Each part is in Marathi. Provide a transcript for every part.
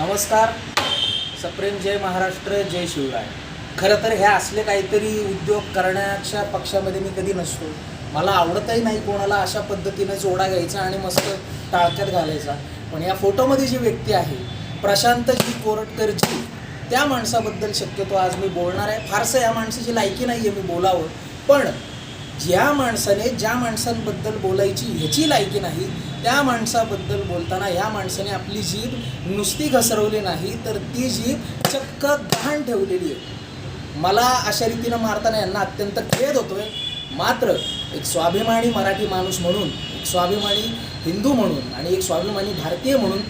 नमस्कार. सप्रेम जय महाराष्ट्र जय शिवराय. खरं तर हे असले काहीतरी उद्योग करण्याच्या पक्षामध्ये मी कधी नसतो. मला आवडतही नाही कोणाला अशा पद्धतीने जोडा घ्यायचा आणि मस्त टाळक्यात घालायचा. पण या फोटोमध्ये जी व्यक्ती आहे प्रशांत जी कोरटकरजी त्या माणसाबद्दल शक्यतो आज मी बोलणार आहे. फारसं या माणसाची लायकी नाही आहे मी बोलावं. पण ज्या माणसाने ज्या माणसांबद्दल बोलायची ह्याची लायकी नाही त्या माणसाबद्दल बोलताना ह्या माणसाने आपली जीभ नुसती घसरवली नाही तर ती जीभ चक्क गहाण ठेवलेली आहे. मला अशा रीतीनं मारताना यांना अत्यंत खेद होतोय. मात्र एक स्वाभिमानी मराठी माणूस म्हणून एक स्वाभिमानी हिंदू म्हणून आणि एक स्वाभिमानी भारतीय म्हणून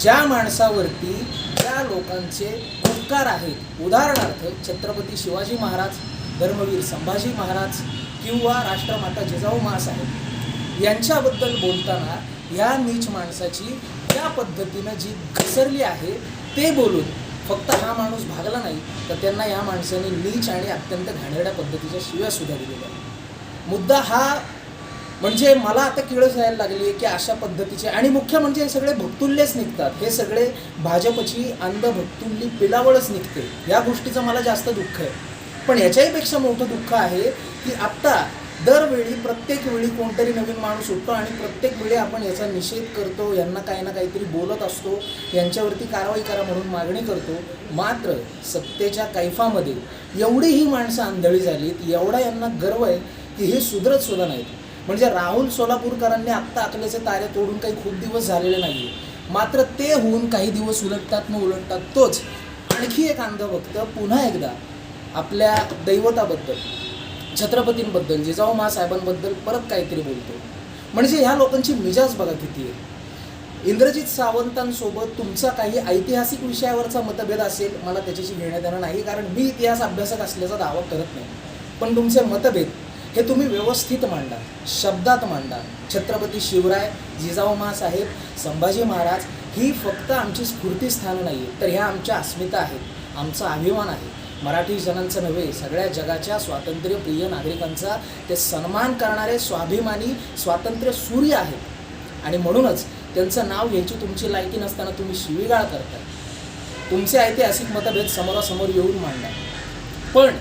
ज्या माणसावरती ज्या लोकांचे उपकार आहेत उदाहरणार्थ छत्रपती शिवाजी महाराज धर्मवीर संभाजी महाराज किंवा राष्ट्रमाता जिजाऊ महासाहेब यांच्याबद्दल बोलताना या नीच माणसाची त्या पद्धतीनं जी घसरली आहे ते बोलून फक्त हा माणूस भागला नाही तर त्यांना या माणसाने नीच आणि अत्यंत घाणेरड्या पद्धतीच्या शिव्या सुद्धा दिलेल्या आहेत. मुद्दा हा म्हणजे मला आता किळस यायला लागली आहे की अशा पद्धतीचे आणि मुख्य म्हणजे हे सगळे भक्तुल्यच निघतात. हे सगळे भाजपची अंध भक्तुल्ली पिलावळच निघते. या गोष्टीचं मला जास्त दुःख आहे. पण ह्याच्याहीपेक्षा मोठं दुःख आहे की आत्ता दरवेळी प्रत्येक वेळी कोणतरी नवीन माणूस उठतो आणि प्रत्येक वेळी आपण याचा निषेध करतो यांना काही ना काहीतरी बोलत असतो यांच्यावरती कारवाई करा म्हणून मागणी करतो. मात्र सत्तेच्या कैफामध्ये एवढी ही माणसं आंधळी झालीत एवढा यांना गर्व आहे की हे सुधरत सुद्धा नाहीत. म्हणजे राहुल सोलापूरकरांनी आत्ता आकल्याचे तारे तोडून काही खूप दिवस झालेले नाही मात्र ते होऊन काही दिवस उलटतात न उलटतात तोच आणखी एक अंधभक्त पुन्हा एकदा आपल्या दैवताबद्दल छत्रपतींबद्दल जिजाऊ साहेबांबद्दल परत काहीतरी बोलतो. म्हणजे ह्या लोकांची मिजाज बघा किती आहे. इंद्रजित सावंतांसोबत तुमचा काही ऐतिहासिक विषयावरचा मतभेद असेल मला त्याच्याशी घेण्यात येणार नाही कारण मी इतिहास अभ्यासक असल्याचा दावा करत नाही. पण तुमचे मतभेद हे तुम्ही व्यवस्थित मांडा शब्दात मांडा. छत्रपती शिवराय जिजाऊ साहेब संभाजी महाराज ही फक्त आमची स्फूर्तीस्थानं नाही आहेत तर ह्या आमच्या अस्मिता आहेत आमचा अभिमान आहे. मराठी जनांचं नव्हे सगळ्या जगाच्या स्वातंत्र्यप्रिय नागरिकांचा ते सन्मान करणारे स्वाभिमानी स्वातंत्र्य सूर्य आहेत. आणि म्हणूनच त्यांचं नाव घ्यायची तुमची लायकी नसताना तुम्ही शिवीगाळ करताय. तुमचे ऐतिहासिक मतभेद समोरासमोर येऊन मांडणार. पण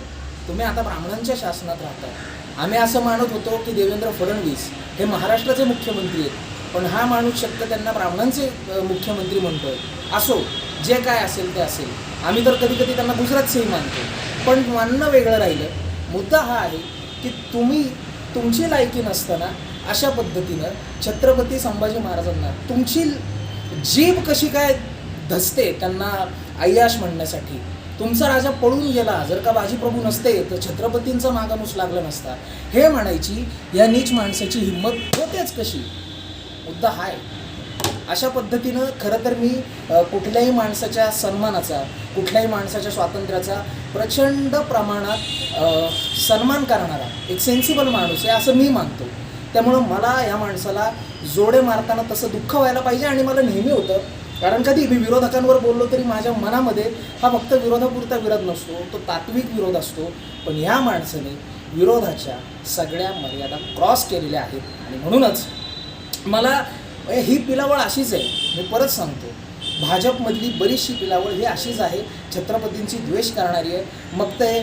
तुम्ही आता ब्राह्मणांच्या शासनात राहता आम्ही असं मानत होतो की देवेंद्र फडणवीस हे महाराष्ट्राचे मुख्यमंत्री आहेत. पण हा माणूस शक्य त्यांना ब्राह्मणांचे मुख्यमंत्री म्हणतोय. असो जे काय असेल ते असेल. आम्ही तर कधी कधी त्यांना गुजरातचेही मानतो. पण मानणं वेगळं राहिलं. मुद्दा हा आहे की तुम्ही तुमची लायकी नसताना अशा पद्धतीनं छत्रपती संभाजी महाराजांना तुमची जीभ कशी काय धसते त्यांना अय्याश म्हणण्यासाठी? तुमचा राजा पळून गेला. जर का बाजीप्रभू नसते तर छत्रपतींचा मागामूस लागला नसता. हे म्हणायची या नीच माणसाची हिंमत होतेच कशी? मुद्दा हाय अशा पद्धतीनं खरं तर मी कुठल्याही माणसाच्या सन्मानाचा कुठल्याही माणसाच्या स्वातंत्र्याचा प्रचंड प्रमाणात सन्मान करणारा एक सेन्सिबल माणूस आहे असं मी मानतो. त्यामुळं मला या माणसाला जोडे मारताना तसं दुःख व्हायला पाहिजे आणि मला नेहमी होतं. कारण कधी मी विरोधकांवर बोललो तरी माझ्या मनामध्ये हा फक्त विरोधापुरता विरोध नसतो तो तात्विक विरोध असतो. पण ह्या माणसाने विरोधाच्या सगळ्या मर्यादा क्रॉस केलेल्या आहेत. आणि म्हणूनच मला म्हणजे ही पिलावळ अशीच आहे. मी परत सांगतो. भाजपमधली बरीचशी पिलावळ ही अशीच आहे. छत्रपतींची द्वेष करणारी आहे. मग ते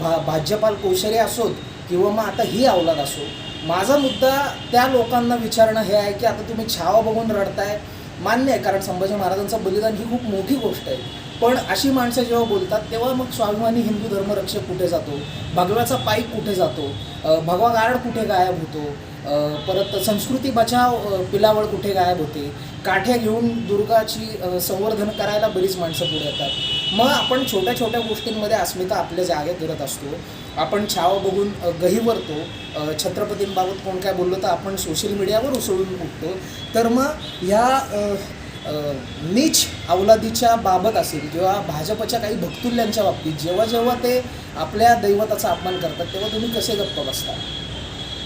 भा भाज्यपाल कौशल्य असोत किंवा मग आता ही अवलाद असो. माझा मुद्दा त्या लोकांना विचारणं हे आहे की आता तुम्ही छावा बघून रडताय. मान्य आहे कारण संभाजी महाराजांचं बलिदान ही खूप मोठी गोष्ट आहे. पण अशी माणसं जेव्हा बोलतात तेव्हा मग स्वाभिमानी हिंदू धर्मरक्षक कुठे जातो? भगव्याचा पाईक कुठे जातो? भगवा गारड कुठे गायब होतो? परत संस्कृती बचाव पिलावळ कुठे गायब होते? काठ्या घेऊन दुर्गाची संवर्धन करायला बरीच माणसं पुढे येतात. मग आपण छोट्या छोट्या गोष्टींमध्ये अस्मिता आपल्या जागेत धरत असतो. आपण छावा बघून गहीवरतो गहिवरतो छत्रपतींबाबत कोण काय बोललो तर आपण सोशल मीडियावर उसळून उठतो. तर मग ह्या नीच अवलादीच्या बाबत असेल किंवा भाजपच्या काही भक्तुल्यांच्या बाबतीत जेव्हा जेव्हा ते आपल्या दैवताचा अपमान करतात तेव्हा तुम्ही कसे गप्प बसता?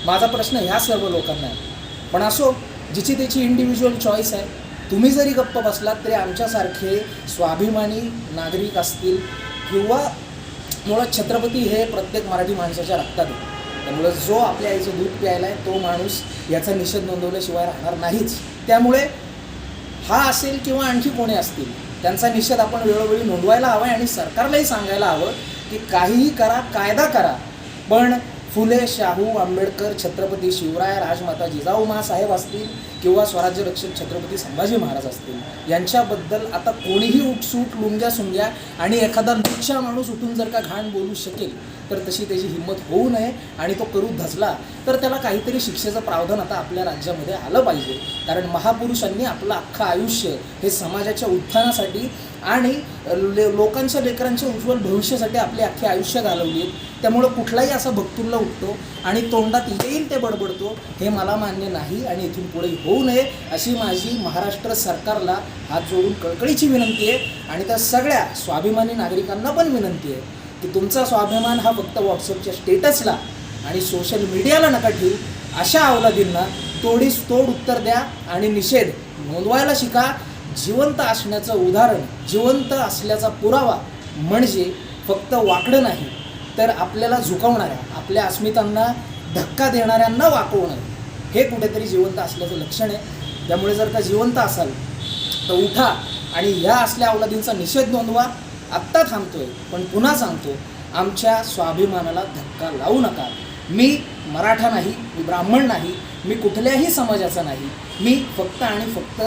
माझा प्रश्न ह्या सर्व लोकांना आहे. पण असो जिची त्याची इंडिव्हिज्युअल चॉईस आहे. तुम्ही जरी गप्प बसलात तरी आमच्यासारखे स्वाभिमानी नागरिक असतील किंवा मुळात छत्रपती हे प्रत्येक मराठी माणसाच्या रक्तात आहे त्यामुळे जो आपल्या आईचं दूध प्यायला आहे तो माणूस याचा निषेध नोंदवल्याशिवाय राहणार नाहीच. त्यामुळे हा असेल किंवा आणखी कोणी असतील त्यांचा निषेध आपण वेळोवेळी नोंदवायला हवा आहे आणि सरकारलाही सांगायला हवं की काहीही करा कायदा करा. पण फुले शाहू आंबेडकर छत्रपती शिवराय राजमाता जिजाऊ साहेब असतील किंवा स्वराज्य रक्षक छत्रपती संभाजी महाराज असतील यांच्याबद्दल आता कोणीही उठसूट लुंग्या सुंग्या आणि एखादा लुच्चा माणूस उठून जर का घाण बोलू शकेल तर तशी त्याची हिंमत होऊ नये आणि तो करू धसला तर त्याला काहीतरी शिक्षेचं प्रावधान आता आपल्या राज्यामध्ये आलं पाहिजे. कारण महापुरुषांनी आपलं अख्खं आयुष्य हे समाजाच्या उत्थानासाठी आणि ले लोकांच्या लेकरांच्या उज्ज्वल भविष्यासाठी आपले अख्खे आयुष्य घालवली आहेत. त्यामुळं कुठलाही असा भक्तुल्ला उठतो आणि तोंडात येईल ते बडबडतो हे मला मान्य नाही आणि इथून पुढे हो होऊ नये अशी माझी महाराष्ट्र सरकारला हात जोडून कळकळीची विनंती आहे आणि त्या सगळ्या स्वाभिमानी नागरिकांना पण विनंती आहे की तुमचा स्वाभिमान हा फक्त व्हॉट्सअपच्या स्टेटसला आणि सोशल मीडियाला नका ठेवू. अशा अवलादींना तोडीस तोड उत्तर द्या आणि निषेध नोंदवायला शिका. जिवंत असण्याचं उदाहरण जिवंत असल्याचा पुरावा म्हणजे फक्त वाकडं नाही तर आपल्याला झुकवणाऱ्या आपल्या अस्मितांना धक्का देणाऱ्यांना वाकवणं. हे कुठेतरी जिवंत असल्याचं लक्षण आहे. त्यामुळे जर का जिवंत असाल तर उठा आणि ह्या असल्या अवलादींचा निषेध नोंदवा. आत्ता थांबतोय पण पुन्हा सांगतो आमच्या स्वाभिमानाला धक्का लावू नका. मी मराठा नाही मी ब्राह्मण नाही मी कुठल्याही समाजाचा नाही. मी फक्त आणि फक्त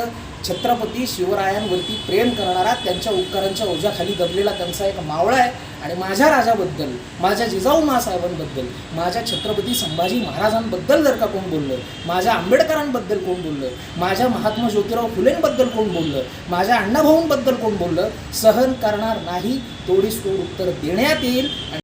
छत्रपती शिवरायांवरती प्रेम करणारा त्यांच्या उपकारांच्या ओझ्याखाली दबलेला त्यांचा एक मावळा आहे. आणि माझ्या राजाबद्दल माझ्या जिजाऊ मासाहेबांबद्दल माझ्या छत्रपती संभाजी महाराजांबद्दल जर का कोण बोललं माझ्या आंबेडकरांबद्दल कोण बोललं माझ्या महात्मा ज्योतिराव फुलेंबद्दल कोण बोललं माझ्या अण्णाभाऊंबद्दल कोण बोललं सहन करणार नाही तोडीस तोड उत्तर देण्यात येईल. आणि